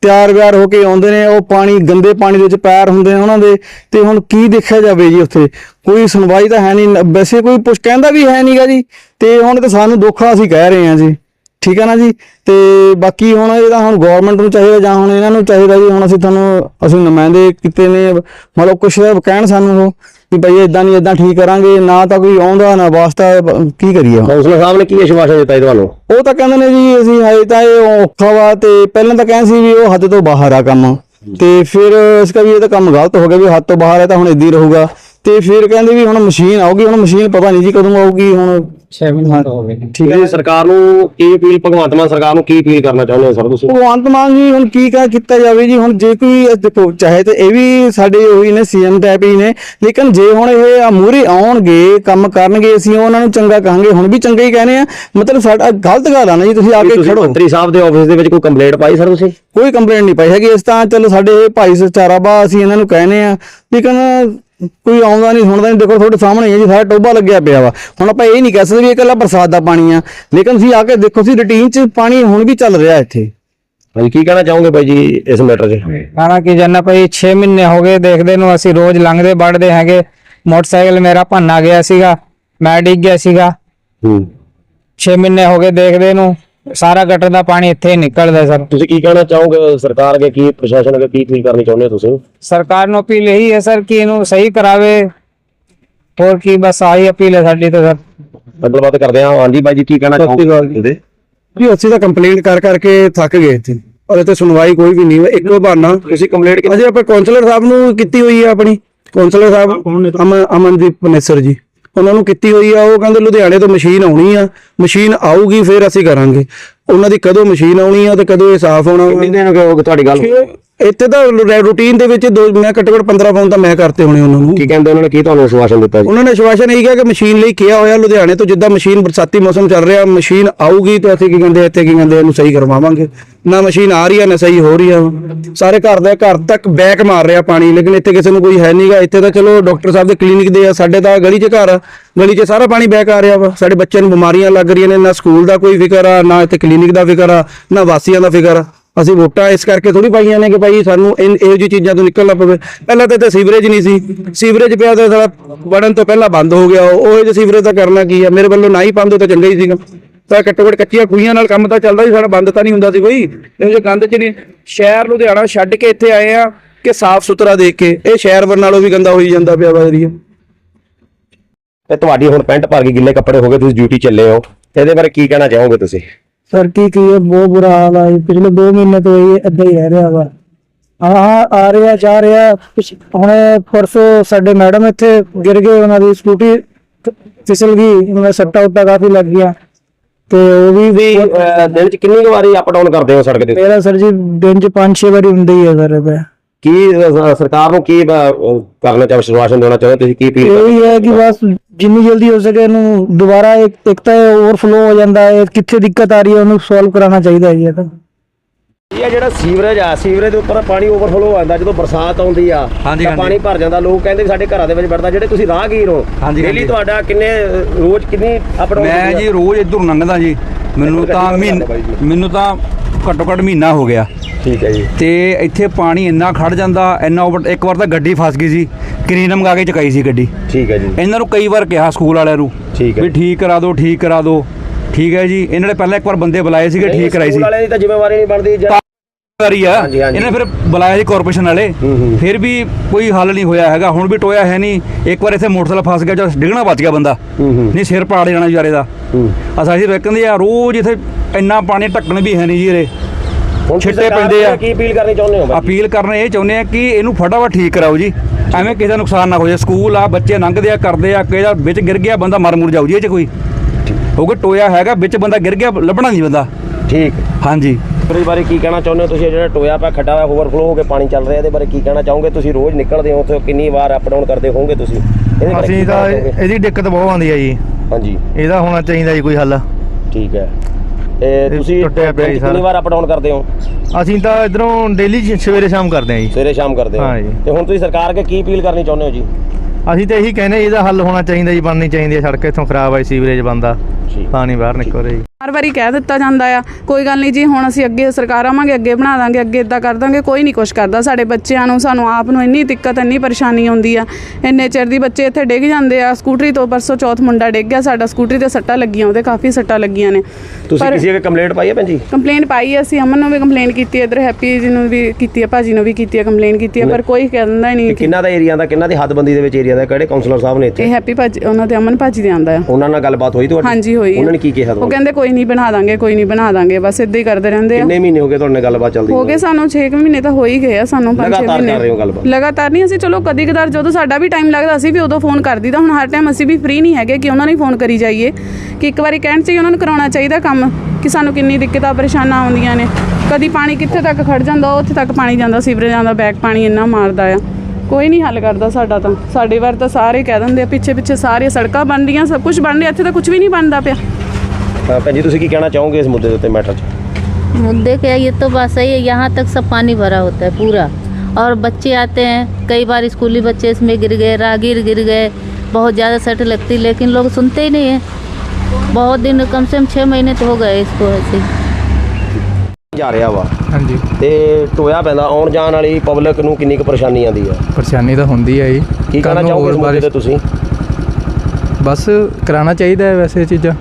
ਤਿਆਰ ਵਿਆਰ ਹੋ ਕੇ ਆਉਂਦੇ ਨੇ ਉਹ ਪਾਣੀ ਗੰਦੇ ਪਾਣੀ ਦੇ ਵਿੱਚ ਪੈਰ ਹੁੰਦੇ ਨੇ ਉਹਨਾਂ ਦੇ ਤੇ ਹੁਣ ਕੀ ਦੇਖਿਆ ਜਾਵੇ ਜੀ ਉੱਥੇ? ਕੋਈ ਸੁਣਵਾਈ ਤਾਂ ਹੈ ਨਹੀਂ ਵੈਸੇ ਕੋਈ ਪੁੱਛ ਕਹਿੰਦਾ ਵੀ ਹੈ ਨਹੀਂਗਾ ਜੀ ਤੇ ਹੁਣ ਤੇ ਸਾਨੂੰ ਦੁੱਖ ਆ ਅਸੀਂ ਕਹਿ ਰਹੇ ਹਾਂ ਜੀ। ਠੀਕ ਹੈ ਨਾ ਜੀ? ਤੇ ਬਾਕੀ ਹੁਣ ਇਹਦਾ ਹੁਣ ਗਵਰਨਮੈਂਟ ਨੂੰ ਚਾਹੀਦਾ ਜਾਂ ਹੁਣ ਇਹਨਾਂ ਨੂੰ ਚਾਹੀਦਾ ਜੀ ਹੁਣ ਅਸੀਂ ਤੁਹਾਨੂੰ ਅਸੀਂ ਨੁਮਾਇੰਦੇ ਕੀਤੇ ਨੇ। ਮਤਲਬ ਕੁਛ ਕਹਿਣ ਸਾਨੂੰ ਉਹ ਵੀ ਭਾਈ ਇਦਾਂ ਨਹੀਂ ਇਦਾਂ ਠੀਕ ਕਰਾਂਗੇ ਨਾ ਤਾਂ ਕੋਈ ਆਉਂਦਾ ਨਾ ਵਾਸਤਾ ਕੀ ਕਰੀਏ ਹੁਣ? ਕਾਉਂਸਲਰ ਸਾਹਿਬ ਨੇ ਕੀ ਆਸ਼ਵਾਸਨ ਦਿੱਤਾ ਜੀ ਤੁਹਾਨੂੰ? ਉਹ ਤਾਂ ਕਹਿੰਦੇ ਨੇ ਜੀ ਅਸੀਂ ਹਜੇ ਤਾਂ ਇਹ ਔਖਾ ਵਾ ਤੇ ਪਹਿਲਾਂ ਤਾਂ ਕਹਿੰਦੇ ਸੀ ਵੀ ਉਹ ਹੱਦ ਤੋਂ ਬਾਹਰ ਆ ਕੰਮ। ਤੇ ਫਿਰ ਇਸ ਕਾ ਵੀ ਇਹ ਤਾਂ ਕੰਮ ਗਲਤ ਹੋ ਗਿਆ ਵੀ ਹੱਦ ਤੋਂ ਬਾਹਰ ਹੈ ਤਾਂ ਹੁਣ ਇਦਾਂ ਹੀ ਰਹੂਗਾ। ਤੇ ਫਿਰ ਕਹਿੰਦੇ ਵੀ ਹੁਣ ਮਸ਼ੀਨ ਆਊਗੀ ਹੁਣ ਮਸ਼ੀਨ ਪਤਾ ਨਹੀਂ ਜੀ ਕਦੋਂ ਆਊਗੀ ਹੁਣ 6 ਮਹੀਨੇ ਹੋ ਗਏ। ਠੀਕ ਹੈ ਸਰਕਾਰ ਨੂੰ ਕੀ ਅਪੀਲ ਭਗਵੰਤ ਮਾਨ ਸਰਕਾਰ ਨੂੰ ਕੀ ਅਪੀਲ ਕਰਨਾ ਚਾਹੁੰਦੇ ਹੋ ਸਰ ਤੁਸੀਂ? ਭਗਵੰਤ ਮਾਨ ਜੀ ਹੁਣ ਕੀ ਕਾ ਕੀਤਾ ਜਾਵੇ ਜੀ ਹੁਣ ਜੇ ਕੋਈ ਦੇਖੋ ਚਾਹੇ ਤੇ ਇਹ ਵੀ ਸਾਡੇ ਉਹੀ ਨੇ ਸੀਐਮ ਟਾਈਪ ਹੀ ਨੇ ਲੇਕਿਨ ਜੇ ਹੁਣ ਇਹ ਆ ਮੂਰੇ ਆਉਣਗੇ ਕੰਮ ਕਰਨਗੇ ਅਸੀਂ ਉਹਨਾਂ ਨੂੰ ਚੰਗਾ ਕਹਾਂਗੇ ਹੁਣ ਵੀ ਚੰਗਾ ਹੀ ਕਹਿੰਦੇ ਆ। ਮਤਲਬ ਸਾਡਾ ਗਲਤ ਗੱਲ ਆ ਨਾ ਜੀ ਤੁਸੀਂ ਆ ਕੇ ਤੁਸੀਂ ਖੜੋ। ਮੰਤਰੀ ਸਾਹਿਬ ਦੇ ਆਫਿਸ ਦੇ ਵਿੱਚ ਕੋਈ ਕੰਪਲੇਂਟ ਪਾਈ ਸਰ ਤੁਸੀਂ? ਕੋਈ ਕੰਪਲੇਂਟ ਨਹੀਂ ਪਾਈ ਹੈਗੀ ਇਸ ਤਾਂ ਚਲੋ ਸਾਡੇ ਭਾਈਚਾਰਾ ਬਾ ਅਸੀਂ ਇਹਨਾਂ ਨੂੰ ਕਹਿੰਦੇ ਆ। ਲੇਕਿਨ ਕੋਈ ਆਉਂਦਾ ਨਹੀਂ ਸੁਣਦਾ ਨਹੀਂ ਦੇਖੋ ਤੁਹਾਡੇ ਸਾਹਮਣੇ ਹੀ ਜੀ ਸਾਰਾ ਟੋਬਾ ਲੱਗਿਆ ਪਿਆ ਵਾ। ਹੁਣ ਆਪਾਂ ਇਹ ਨਹੀਂ ਕਹਿ ਸਕਦੇ ਵੀ ਇਹ ਇਕੱਲਾ ਬਰਸਾਤ ਦਾ ਪਾਣੀ ਆ ਲੇਕਿਨ ਤੁਸੀਂ ਆ ਕੇ ਦੇਖੋ ਸੀ ਰੂਟੀਨ 'ਚ ਪਾਣੀ ਹੁਣ ਵੀ ਚੱਲ ਰਿਹਾ ਇੱਥੇ। ਹਾਂਜੀ ਕੀ ਕਹਿਣਾ ਚਾਹੋਗੇ ਬਾਈ ਜੀ ਇਸ ਮੈਟਰ 'ਚ? ਖਾਣਾ ਕੀ ਜਾਨਾ ਭਾਈ 6 ਮਹੀਨੇ ਹੋ ਗਏ ਦੇਖਦੇ ਨੂੰ ਅਸੀਂ ਰੋਜ਼ ਲੰਘਦੇ ਵੜਦੇ ਹੈਗੇ। ਮੋਟਰਸਾਈਕਲ ਮੇਰਾ ਭੰਨਾ ਗਿਆ ਸੀਗਾ ਮੈਂ ਡਿੱਗ ਗਿਆ ਸੀਗਾ। ਹੂੰ। 6 ਮਹੀਨੇ ਹੋ ਗਏ ਦੇਖਦੇ ਨੂੰ ਸਾਰਾ ਗਟਰ ਦਾ ਪਾਣੀ ਇੱਥੇ ਹੀ ਨਿਕਲਦਾ ਸਰ। ਤੁਸੀਂ ਕੀ ਕਹਿਣਾ ਚਾਹੋਗੇ ਸਰਕਾਰ ਅੱਗੇ? ਕੀ ਪ੍ਰਸ਼ਾਸਨ ਅੱਗੇ ਕੀ ਅਪੀਲ ਕਰਨੀ ਚਾਹੁੰਦੇ ਹੋ ਤੁਸੀਂ? ਸਰਕਾਰ ਨੂੰ ਅਪੀਲ ਇਹੀ ਹੈ ਸਰ ਕਿ ਇਹਨੂੰ ਸਹੀ ਕਰਾਵੇ। ਹੋਰ ਕੀ ਬਸ ਆਹੀ ਅਪੀਲ ਹੈ ਸਾਡੀ ਤਾਂ ਸਰ। ਗੱਲਬਾਤ ਕਰਦੇ ਹਾਂ। ਹਾਂਜੀ ਬਾਈ ਜੀ ਕੀ ਕਹਿਣਾ ਚਾਹੋਗੇ? ਜੀ। ਅਸੀਂ ਤਾਂ ਕੰਪਲੇਂਟ ਕਰ ਕਰਕੇ ਥੱਕ ਗਏ ਇੱਥੇ। ਔਰ ਇੱਥੇ ਸੁਣਵਾਈ ਕੋਈ ਵੀ ਨਹੀਂ ਇੱਕੋ ਬਹਾਨਾ ਤੁਸੀਂ ਕੰਪਲੇਂਟ ਅਸੀਂ ਆਪਾਂ ਕਾਉਂਸਲਰ ਸਾਹਿਬ ਨੂੰ ਕੀਤੀ ਹੋਈ ਹੈ ਆਪਣੀ। ਕਾਉਂਸਲਰ ਸਾਹਿਬ ਅਮਨ ਅਮਨਦੀਪ ਨੇਸਰ ਜੀ। ਉਹਨਾਂ ਨੂੰ ਕੀਤੀ ਹੋਈ ਆ ਉਹ ਕਹਿੰਦੇ ਲੁਧਿਆਣੇ ਤੋਂ ਮਸ਼ੀਨ ਆਉਣੀ ਆ ਮਸ਼ੀਨ ਆਊਗੀ ਫਿਰ ਅਸੀਂ ਕਰਾਂਗੇ। ਉਹਨਾਂ ਦੀ ਕਦੋਂ ਮਸ਼ੀਨ ਆਉਣੀ ਆ ਤੇ ਕਦੋਂ ਇਹ ਸਾਫ਼ ਹੋਣਾ। ਕਿੰਨੇ ਦਿਨ ਹੋ ਗਏ ਤੁਹਾਡੀ ਗੱਲ ਇੱਥੇ ਤਾਂ ਰੂਟੀਨ ਦੇ ਵਿੱਚ ਦੋ ਮੈਂ ਘੱਟੋ ਘੱਟ 15 ਫੋਨ ਤਾਂ ਮੈਂ ਕਰਤੇ ਹੋਣੇ ਉਹਨਾਂ ਨੂੰ। ਕੀ ਕਹਿੰਦੇ ਉਹਨਾਂ ਨੇ ਕੀ ਤੁਹਾਨੂੰ ਆਸ਼ਵਾਸਨ ਦਿੱਤਾ ਜੀ? ਉਹਨਾਂ ਨੇ ਸ਼ਵਾਸ਼ਨ ਇਹੀ ਕਿਹਾ ਕਿ ਮਸ਼ੀਨ ਲਈ ਕਿਹਾ ਹੋਇਆ ਲੁਧਿਆਣੇ ਤੋਂ ਜਿੱਦਾਂ ਮਸ਼ੀਨ ਬਰਸਾਤੀ ਮੌਸਮ ਚੱਲ ਰਿਹਾ ਮਸ਼ੀਨ ਆਊਗੀ ਤੇ ਅਸੀਂ ਕੀ ਕਹਿੰਦੇ ਇੱਥੇ ਕੀ ਕਹਿੰਦੇ ਇਹਨੂੰ ਸਹੀ ਕਰਵਾਵਾਂਗੇ। ਨਾ ਮਸ਼ੀਨ ਆ ਰਹੀ ਆ, ਨਾ ਸਹੀ ਹੋ ਰਹੀ ਆ। ਸਾਰੇ ਘਰ ਦੇ ਘਰ ਤੱਕ ਬੈਕ ਮਾਰ ਰਿਹਾ ਪਾਣੀ, ਲੇਕਿਨ ਇੱਥੇ ਕਿਸੇ ਨੂੰ ਕੋਈ ਹੈ ਨਹੀਂਗਾ ਇੱਥੇ ਤਾਂ ਚਲੋ ਡਾਕਟਰ ਸਾਹਿਬ ਦੇ ਕਲੀਨਿਕ ਦੇ ਆ, ਸਾਡੇ ਤਾਂ ਗਲੀ 'ਚ ਘਰ ਗਲੀ 'ਚ ਸਾਰਾ ਪਾਣੀ ਬੈਕ ਆ ਰਿਹਾ ਵਾ। ਸਾਡੇ ਬੱਚਿਆਂ ਨੂੰ ਬਿਮਾਰੀਆਂ ਲੱਗ ਰਹੀਆਂ ਨੇ, ਨਾ ਸਕੂਲ ਦਾ ਕੋਈ ਫਿਕਰ ਆ, ਨਾ ਇੱਥੇ ਕਲੀਨਿਕ ਦਾ ਫਿਕਰ ਆ, ਨਾ ਵਾਸੀਆਂ ਦਾ ਫਿਕਰ ਆ। ਅਸੀਂ ਵੋਟਾਂ ਇਸ ਕਰਕੇ ਥੋੜੀ ਪਾਈਆਂ ਨੇ ਕਿ ਭਾਈ ਸਾਨੂੰ ਇਨ, ਇਹੋ ਜਿਹੀ ਚੀਜ਼ਾਂ ਤੋਂ ਨਿਕਲਣਾ ਪਵੇ। ਪਹਿਲਾਂ ਤਾਂ ਇੱਥੇ ਸੀਵਰੇਜ ਨਹੀਂ ਸੀ। ਸੀਵਰੇਜ ਪਿਆ ਤਾਂ ਸਾਲਾ ਵੜਨ ਤੋਂ ਪਹਿਲਾਂ ਬੰਦ ਹੋ ਗਿਆ। ਉਹ ਉਹ ਸੀਵਰੇਜ ਦਾ ਕਰਨਾ ਕੀ ਆ? ਮੇਰੇ ਵੱਲੋਂ ਨਾ ਹੀ ਬੰਦ ਤਾਂ ਚੰਗਾ ਹੀ ਸੀਗਾ। ਤਾਂ ਘੱਟੋ ਘੱਟ ਕੱਚੀਆਂ ਖੂਹੀਆਂ ਨਾਲ ਕੰਮ ਤਾਂ ਚੱਲਦਾ ਸੀ ਸਾਡਾ ਬੰਦ ਤਾਂ ਨਹੀਂ ਹੁੰਦਾ ਸੀ ਕੋਈ। ਇਹੋ ਜਿਹੇ ਗੰਦ ਚ ਨਹੀਂ। ਸ਼ਹਿਰ ਲੁਧਿਆਣਾ ਛੱਡ ਕੇ ਇੱਥੇ ਆਏ ਆ ਕਿ ਸਾਫ਼ ਸੁਥਰਾ ਦੇਖ ਕੇ ਇਹ ਸ਼ਹਿਰ ਵਰ ਨਾਲੋਂ ਵੀ ਗੰਦਾ ਹੋਈ ਜਾਂਦਾ ਪਿਆ ਵਾ ਏਰੀਆ ਤੇ ਤੁਹਾਡੀ ਹੁਣ ਪੈਂਟ ਭਰ ਕੇ ਗਿੱਲੇ ਕੱਪੜੇ ਹੋ ਗਏ ਤੁਸੀਂ ਡਿਊਟੀ ਚੱਲੇ ਹੋ। ਇਹਦੇ ਬਾਰੇ ਕੀ ਕਹਿਣਾ ਚਾਹੋਗੇ ਤੁਸੀਂ? ਸਰ ਕੀ ਕੀ ਬਹੁਤ ਬੁਰਾ ਹਾਲ ਆ। ਜੀ। ਪਿਛਲੇ 2 ਮਹੀਨੇ ਤੋਂ ਇਹ ਏਦਾਂ ਹੀ ਰਹਿ ਰਿਹਾ ਵਾ। ਹਾਂ ਆ ਰਿਹਾ ਜਾ ਰਿਹਾ। ਪਿਛ- ਹੁਣ ਪਰਸੋਂ ਸਾਡੇ ਮੈਡਮ ਇੱਥੇ ਗਿਰ ਗਏ ਉਹਨਾਂ ਦੀ ਸਕੂਟੀ ਫਿਸਲ ਗਈ ਉਹਨਾਂ ਦੇ ਸੱਟਾ ਉੱਟਾ ਕਾਫੀ ਲੱਗ ਗਿਆ ਤੇ ਉਹ ਵੀ ਅਹ, ਦਿਨ 'ਚ ਕਿੰਨੀ ਕੁ ਵਾਰੀ ਅਪ ਡਾਊਨ ਕਰਦੇ ਹੋ ਸੜਕ ਉੱਤੇ? ਮੇਰਾ ਸਰ ਜੀ ਦਿਨ ਚ 5-6 ਵਾਰੀ ਹੁੰਦਾ ਹੀ ਹੈ ਸਰ ਇਹ। ਕੀ ਅਹ, ਸਰਕਾਰ ਨੂੰ ਕੀ ਅਹ, ਕਰਨਾ ਚਾਹੋ ਆਸ਼ਵਾਸਨ ਦੇਣਾ ਚਾਹੁੰਦੇ ਤੁਸੀਂ ਕੀ ਅਪੀਲ ਇਹ ਹੈ ਕਿ ਬਸ ਜਿੰਨੀ ਜਲਦੀ ਹੋ ਸਕੇ ਇਹਨੂੰ ਦੁਬਾਰਾ ਇੱਕ ਇੱਕ ਤਾਂ ਓਵਰਫਲੋ ਹੋ ਜਾਂਦਾ ਹੈ ਕਿੱਥੇ ਦਿੱਕਤ ਆ ਰਹੀ ਹੈ ਉਹਨੂੰ ਸੋਲਵ ਕਰਾਉਣਾ ਚਾਹੀਦਾ ਹੈ ਜੀ ਇਹ ਤਾਂ। ਇਹ ਜਿਹੜਾ ਸੀਵਰੇਜ ਆ ਸੀਵਰੇਜ ਦੇ ਉੱਪਰ ਪਾਣੀ ਓਵਰਫਲੋ ਆਉਂਦਾ ਜਦੋਂ ਬਰਸਾਤ ਆਉਂਦੀ ਆ ਤਾਂ ਪਾਣੀ ਭਰ ਜਾਂਦਾ। ਲੋਕ ਕਹਿੰਦੇ ਵੀ ਸਾਡੇ ਘਰਾਂ ਦੇ ਵਿੱਚ ਵੜਦਾ ਜਿਹੜੇ ਤੁਸੀਂ ਰਾਹਗੀਰ ਹੋ ਹਾਂਜੀ, ਡੇਲੀ ਹਾਂਜੀ। ਤੁਹਾਡਾ ਕਿੰਨੇ ਰੋਜ਼ ਕਿੰਨੀ ਅਪ ਡਾਊਨ ਮੈਂ ਜੀ ਰੋਜ਼ ਇੱਧਰ ਲੰਘਦਾ ਜੀ। ਮੈਨੂੰ ਤਾਂ ਮਹੀਨ ਮੈਨੂੰ ਤਾਂ ਘੱਟੋ ਘੱਟ ਮਹੀਨਾ ਹੋ ਗਿਆ। ਠੀਕ ਹੈ ਜੀ। ਤੇ ਇੱਥੇ ਪਾਣੀ ਇੰਨਾ ਖੜ ਜਾਂਦਾ ਇੰਨਾ ਓਵਰ ਇੱਕ ਵਾਰ ਤਾਂ ਗੱਡੀ ਫਸ ਗਈ ਸੀ ਕਰੀਨ ਮੰਗਾ ਕੇ ਚੁਕਾਈ ਸੀ ਗੱਡੀ। ਠੀਕ ਹੈ ਜੀ। ਇਹਨਾਂ ਨੂੰ ਕਈ ਵਾਰ ਕਿਹਾ ਸਕੂਲ ਵਾਲਿਆਂ ਨੂੰ ਠੀਕ ਹੈ। ਵੀ ਠੀਕ ਕਰਾ ਦਿਓ ਠੀਕ ਕਰਾ ਦਿਓ ਠੀਕ ਹੈ ਜੀ ਇਹਨਾਂ ਨੇ ਪਹਿਲਾਂ ਇੱਕ ਵਾਰ ਬੰਦੇ ਬੁਲਾਏ ਸੀਗੇ ਠੀਕ ਕਰਾਈ ਸੀ ਵਾਲਿਆਂ ਦੀ ਤਾਂ ਜ਼ਿੰਮੇਵਾਰੀ ਨਹੀਂ ਬਣਦੀ ਆ ਹਾਂਜੀ, ਹਾਂਜੀ। ਇਹਨੇ ਫਿਰ ਬੁਲਾਇਆ ਸੀ ਕਾਰਪੋਰੇਸ਼ਨ ਵਾਲੇ। ਫਿਰ ਵੀ ਕੋਈ ਹੱਲ ਨਹੀਂ ਹੋਇਆ ਹੈਗਾ ਹੁਣ ਵੀ ਟੋਇਆ ਹੈ ਨਹੀਂ ਇੱਕ ਵਾਰ ਇੱਥੇ ਮੋਟਰਸਾਈਕਲ ਫਸ ਗਿਆ ਜਦ ਡਿੱਗਣਾ ਬਚ ਗਿਆ ਬੰਦਾ। ਨਹੀਂ ਸਿਰ ਪਾੜ ਜਾਣਾ ਵਿਚਾਰੇ ਦਾ। ਅਸਾਂ ਅਸੀਂ ਵੇਖਦੇ ਆ ਰੋਜ਼ ਇੱਥੇ ਇੰਨਾ ਪਾਣੀ ਢੱਕਣ ਵੀ ਹੈ ਨਹੀਂ ਜੀ ਹੁਣ ਛਿੱਟੇ ਸਰਕਾਰ ਪੈਂਦੇ ਆ। ਕੀ ਅਪੀਲ ਕਰਨੀ ਚਾਹੁੰਦੇ ਹੋ ਬਾਈ ਜੀ? ਅਪੀਲ ਕਰਨਾ ਇਹ ਚਾਹੁੰਦੇ ਆ ਕਿ ਇਹਨੂੰ ਫਟਾਫਟ ਠੀਕ ਕਰਾਓ ਜੀ ਐਵੇਂ ਕਿਸੇ ਦਾ ਨੁਕਸਾਨ ਨਾ ਹੋ ਜਾਏ ਸਕੂਲ ਆ ਬੱਚੇ ਲੰਘਦੇ ਆ ਕਰਦੇ ਆ ਕਿਸੇ ਦਾ ਵਿੱਚ ਗਿਰ ਗਿਆ ਬੰਦਾ ਮਰ ਮੁਰ ਜਾਊ ਜੀ ਇਹ ਚ ਕੋਈ ਹੋਗੇ ਟੋਇਆ ਹੈਗਾ ਵਿੱਚ ਬੰਦਾ ਗਿਰ ਗਿਆ ਲੱਭਣਾ ਨਹੀਂ ਬੰਦਾ। ਠੀਕ। ਹਾਂਜੀ। ਇਸ ਬਾਰੇ ਕੀ ਕਹਿਣਾ ਚਾਹੁੰਦੇ ਹੋ? ਤੁਸੀਂ ਜਿਹੜਾ ਟੋਇਆ ਪਿਆ ਖੱਡਾ ਹੋਇਆ ਓਵਰਫਲੋ ਹੋ ਕੇ ਪਾਣੀ ਚੱਲ ਰਿਹਾ ਇਹਦੇ ਬਾਰੇ ਕੀ ਕਹਿਣਾ ਚਾਹੋਗੇ? ਤੁਸੀਂ ਰੋਜ਼ ਨਿਕਲਦੇ ਹੋ ਉੱਥੇ ਕਿੰਨੀ ਵਾਰ ਅਪ ਡਾਊਨ ਕਰਦੇ ਹੋਵੋਗੇ ਤੁਸੀਂ? ਕੀ ਅਸੀਂ ਤਾਂ? ਇਹਦੀ ਦਿੱਕਤ ਬਹੁਤ ਆਉਂਦੀ ਹੈ ਜੀ। ਹਾਂਜੀ। ਇਹਦਾ ਹੋਣਾ ਚਾਹੀਦਾ ਜੀ ਕੋਈ ਹੱਲ। ਠੀਕ ਹੈ। ਤੇ ਤੁਸੀਂ ਕਿੰਨੀ। ਵਾਰ ਅਪ ਡਾਊਨ ਕਰਦੇ ਹੋ? ਅਸੀਂ ਤਾਂ ਇਧਰੋਂ ਡੇਲੀ ਸਵੇਰੇ ਸ਼ਾਮ ਕਰਦੇ ਹਾਂ ਜੀ। ਸਵੇਰੇ ਸ਼ਾਮ ਕਰਦੇ ਹੋ। ਤੇ ਹੁਣ ਤੁਸੀਂ ਸਰਕਾਰ ਅੱਗੇ ਕੀ ਅਪੀਲ ਕਰਨੀ ਚਾਹੁੰਦੇ ਹੋ ਜੀ? ਅਸੀਂ ਤਾਂ ਇਹੀ ਕਹਿੰਦੇ ਇਹਦਾ ਹੱਲ ਹੋਣਾ ਚਾਹੀਦਾ ਜੀ ਬਣਨੀ ਚਾਹੀਦੀ ਹੈ ਸੜਕ ਇੱਥੋਂ ਖਰਾਬ ਹੈ ਸੀਵਰੇਜ ਬੰਦਾ ਪਾਣੀ ਬਾਹਰ ਨਿਕਲ ਰਿਹਾ। ਜੀ ਹਰ ਵਾਰੀ ਕਹਿ ਦਿੱਤਾ ਜਾਂਦਾ ਆ ਕੋਈ ਗੱਲ ਨਹੀਂ ਜੀ ਹੁਣ ਅਸੀਂ ਅੱਗੇ ਸਰਕਾਰ ਆਵਾਂਗੇ ਅੱਗੇ ਬਣਾ ਦਾਂਗੇ ਅੱਗੇ ਇਦਾਂ ਕਰ ਦਾਂਗੇ ਕੋਈ ਨਹੀਂ ਕੁਛ ਕਰਦਾ। ਸਾਡੇ ਬੱਚਿਆਂ ਨੂੰ ਸਾਨੂੰ ਆਪ ਨੂੰ ਇੰਨੀ ਦਿੱਕਤ ਇੰਨੀ ਪਰੇਸ਼ਾਨੀ ਆਉਂਦੀ ਆ। ਇੰਨੇ ਚਿਰ ਦੀ ਬੱਚੇ ਇੱਥੇ ਡਿੱਗ ਜਾਂਦੇ ਆ ਸਕੂਟਰੀ ਤੋਂ ਪਰਸੋਂ ਚੌਥ ਮੁੰਡਾ ਡਿੱਗ ਗਿਆ ਸਾਡਾ ਸਕੂਟਰੀ ਤੇ ਸੱਟਾਂ ਲੱਗੀਆਂ ਉਹਦੇ ਕਾਫੀ ਸੱਟਾਂ ਲੱਗੀਆਂ ਨੇ। ਤੁਸੀਂ ਕਿਸੇ ਅੱਗੇ ਕੰਪਲੇਂਟ ਪਾਈ ਹੈ ਭੈਣ ਜੀ? ਕੰਪਲੇਂਟ ਪਾਈ ਹੈ ਅਸੀਂ ਅਮਨ ਨੂੰ ਵੀ ਕੰਪਲੇਂਟ ਕੀਤੀ ਹੈ ਇਧਰ ਹੈਪੀ ਜੀ ਨੂੰ ਵੀ ਕੀਤੀ ਹੈ ਭਾਜੀ ਨੂੰ ਵੀ ਕੀਤੀ ਹੈ ਕੰਪਲੇਂਟ ਕੀਤੀ ਹੈ ਪਰ ਕੋਈ ਕਹਿੰਦਾ ਨਹੀਂ ਕਿੰਨਾ ਦਾ ਏਰੀਆ ਦਾ ਕਿੰਨਾ ਦੀ ਹੱਦਬੰਦੀ ਦੇ ਵਿੱਚ ਏਰੀਆ ਦਾ ਕਿਹੜੇ ਕਾਉਂਸਲਰ ਸਾਹਿਬ ਨੇ ਇੱਥੇ? ਇਹ ਹੈਪੀ ਭਾਜੀ ਉਹਨਾਂ ਦੇ ਅਮਨ ਭਾਜੀ ਦੇ ਆਂਦਾ ਆ। ਉਹਨਾਂ ਨਾਲ ਗੱਲਬਾਤ ਹੋਈ ਤੁਹਾਡੀ? ਹਾਂਜੀ ਹੋਈ। ਉਹਨਾਂ ਨੇ ਕੀ ਕਿਹਾ ਉਹ ਤੁਹਾਨੂੰ ਕਹਿੰਦੇ ਕੋਈ ਨਹੀਂ ਬਣਾ ਦਾਂਗੇ ਕੋਈ ਨਹੀਂ ਬਣਾ ਦਾਂਗੇ ਬਸ ਇਦਾਂ ਹੀ ਕਰਦੇ ਰਹਿੰਦੇ ਆ। ਕਿੰਨੇ ਮਹੀਨੇ ਹੋ ਗਏ ਤੁਹਾਡੇ ਨਾਲ ਗੱਲਬਾਤ ਚੱਲਦੀ ਹੋ ਗਏ ਸਾਨੂੰ 6 ਮਹੀਨੇ ਤਾਂ ਹੋ ਹੀ ਗਏ ਆ ਸਾਨੂੰ 5-6 ਲਗਾਤਾਰ ਕਰ ਰਹੇ ਹੋ ਗੱਲਬਾਤ। ਲਗਾਤਾਰ ਨਹੀਂ ਅਸੀਂ ਚਲੋ ਕਦੀ ਕਦਾਰ ਜਦੋਂ ਸਾਡਾ ਵੀ ਟਾਈਮ ਲੱਗਦਾ ਅਸੀਂ ਵੀ ਉਦੋਂ ਫੋਨ ਕਰ ਦਈਦਾ ਹੁਣ ਹਰ ਟਾਈਮ ਅਸੀਂ ਵੀ ਫ੍ਰੀ ਨਹੀਂ ਹੈਗੇ ਕਿ ਉਹਨਾਂ ਨੂੰ ਫੋਨ ਕਰੀ ਜਾਈਏ। ਕਿ ਇੱਕ ਵਾਰੀ ਕਹਿਣ 'ਚ ਹੀ ਉਹਨਾਂ ਨੂੰ ਕਰਾਉਣਾ ਚਾਹੀਦਾ ਕੰਮ ਕਿ ਸਾਨੂੰ ਕਿੰਨੀ ਦਿੱਕਤਾਂ ਪਰੇਸ਼ਾਨਾਂ ਆਉਂਦੀਆਂ ਨੇ। ਕਦੀ ਪਾਣੀ ਕਿੱਥੇ ਤੱਕ ਖੜ ਜਾਂਦਾ ਉੱਥੇ ਤੱਕ ਪਾਣੀ ਜਾਂਦਾ ਸੀਵਰੇਜਾਂ ਦਾ ਬੈਕ ਪਾਣੀ ਇੰਨਾ ਮਾਰਦਾ ਆ। ਕੋਈ ਨਹੀਂ ਹੱਲ ਕਰਦਾ ਸਾਡਾ ਤਾਂ। ਸਾਡੇ ਵਾਰ ਤਾਂ ਸਾਰੇ ਕਹਿ ਦਿੰਦੇ ਆ ਪਿੱਛੇ ਪਿੱਛੇ ਸਾਰੇ ਸੜਕਾਂ ਬਣ ਰਹੀਆਂ ਸਭ ਕੁਝ ਬਣ ਰਿਹਾ ਇੱਥੇ ਤਾਂ ਕੁਝ ਵੀ ਨਹੀਂ ਬਣਦਾ ਪਿਆ। ਹਾਂ ਭੈਣ ਜੀ ਤੁਸੀਂ ਕੀ ਕਹਿਣਾ ਚਾਹੋਗੇ ਇਸ ਮੁੱਦੇ ਦੇ ਉੱਤੇ ਮੈਟਰ 'ਚ मुद्दे क्या ये तो बात सही है यहाँ तक सब पानी भरा होता है पूरा और बच्चे आते हैं कई बार स्कूली बच्चे इसमें गिर गए राहगीर गिर गए बहुत ज़्यादा सट लगती लेकिन लोग सुनते ही नहीं हैं बहुत दिन कम से कम छः महीने तो हो गए इसको ऐसे ਜਾ ਰਿਹਾ ਵਾ ਹਾਂਜੀ ਤੇ ਟੋਇਆ ਪੈਂਦਾ ਆਉਣ ਜਾਣ ਵਾਲੀ ਪਬਲਿਕ ਨੂੰ ਕਿੰਨੀ ਕੁ ਪਰੇਸ਼ਾਨੀ ਆਉਂਦੀ ਆ ਪਰੇਸ਼ਾਨੀ ਤਾਂ ਹੁੰਦੀ ਹੈ ਜੀ ਕੀ ਕਹਿਣਾ ਕੱਲ੍ਹ ਨੂੰ ਚਾਹੋਗੇ ਇਸ ਹੋਰ ਮੁੱਦੇ ਤੇ ਬਾਰਿਸ਼- ਤੁਸੀਂ ਬਸ ਕਰਾਉਣਾ ਚਾਹੀਦਾ ਹੈ ਵੈਸੇ ਇਹ ਚੀਜ਼ਾਂ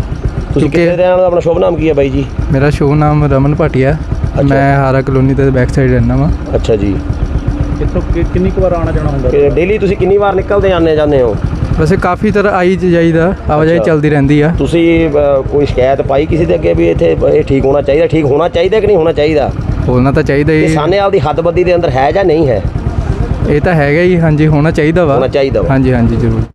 ਤੁਸੀਂ ਕਿੱਥੇ ਰਹਿਣ ਵਾਲਾ ਆਪਣਾ ਸ਼ੁਭ ਨਾਮ ਕੀ ਹੈ ਬਾਈ ਜੀ? ਮੇਰਾ ਸ਼ੁਭ ਨਾਮ ਰਮਨ ਭਾਟੀਆ। ਹੈ। ਮੈਂ ਹਾਰਾ ਕਲੋਨੀ ਦੇ ਬੈਕ ਸਾਈਡ ਰਹਿੰਦਾ ਵਾਂ। ਅੱਛਾ ਜੀ। ਕਿੱਥੋਂ ਕਿ- ਕਿੰਨੀ ਕੁ ਵਾਰ ਆਉਣਾ ਜਾਣਾ ਹੁੰਦਾ? ਡੇਲੀ ਤੁਸੀਂ ਕਿੰਨੀ ਵਾਰ ਨਿਕਲਦੇ ਆਨੇ ਜਾਂਦੇ ਹੋ? ਵੈਸੇ ਕਾਫੀ ਤਰ੍ਹਾਂ ਆਈ ਜਾਈਦਾ ਆਵਾਜਾਈ ਅੱਛਾ। ਚੱਲਦੀ ਰਹਿੰਦੀ ਆ। ਤੁਸੀਂ ਅ, ਕੋਈ ਸ਼ਿਕਾਇਤ ਪਾਈ ਕਿਸੇ ਦੇ ਅੱਗੇ ਵੀ ਇੱਥੇ ਇਹ ਠੀਕ ਹੋਣਾ ਚਾਹੀਦਾ? ਠੀਕ ਹੋਣਾ ਚਾਹੀਦਾ ਕਿ ਨਹੀਂ ਹੋਣਾ ਚਾਹੀਦਾ? ਹੋਣਾ ਤਾਂ ਚਾਹੀਦਾ ਇਹ ਹੀ ਸਾਨੇਵਾਲ ਦੀ ਹੱਦਬੰਦੀ ਦੇ ਅੰਦਰ ਹੈ ਜਾਂ ਨਹੀਂ ਹੈ? ਇਹ ਤਾਂ ਹੈਗਾ ਹੀ ਹਾਂਜੀ ਹੋਣਾ ਚਾਹੀਦਾ ਵਾ। ਹੋਣਾ ਚਾਹੀਦਾ ਵਾ। ਹਾਂਜੀ ਹਾਂਜੀ ਜ਼ਰੂਰ।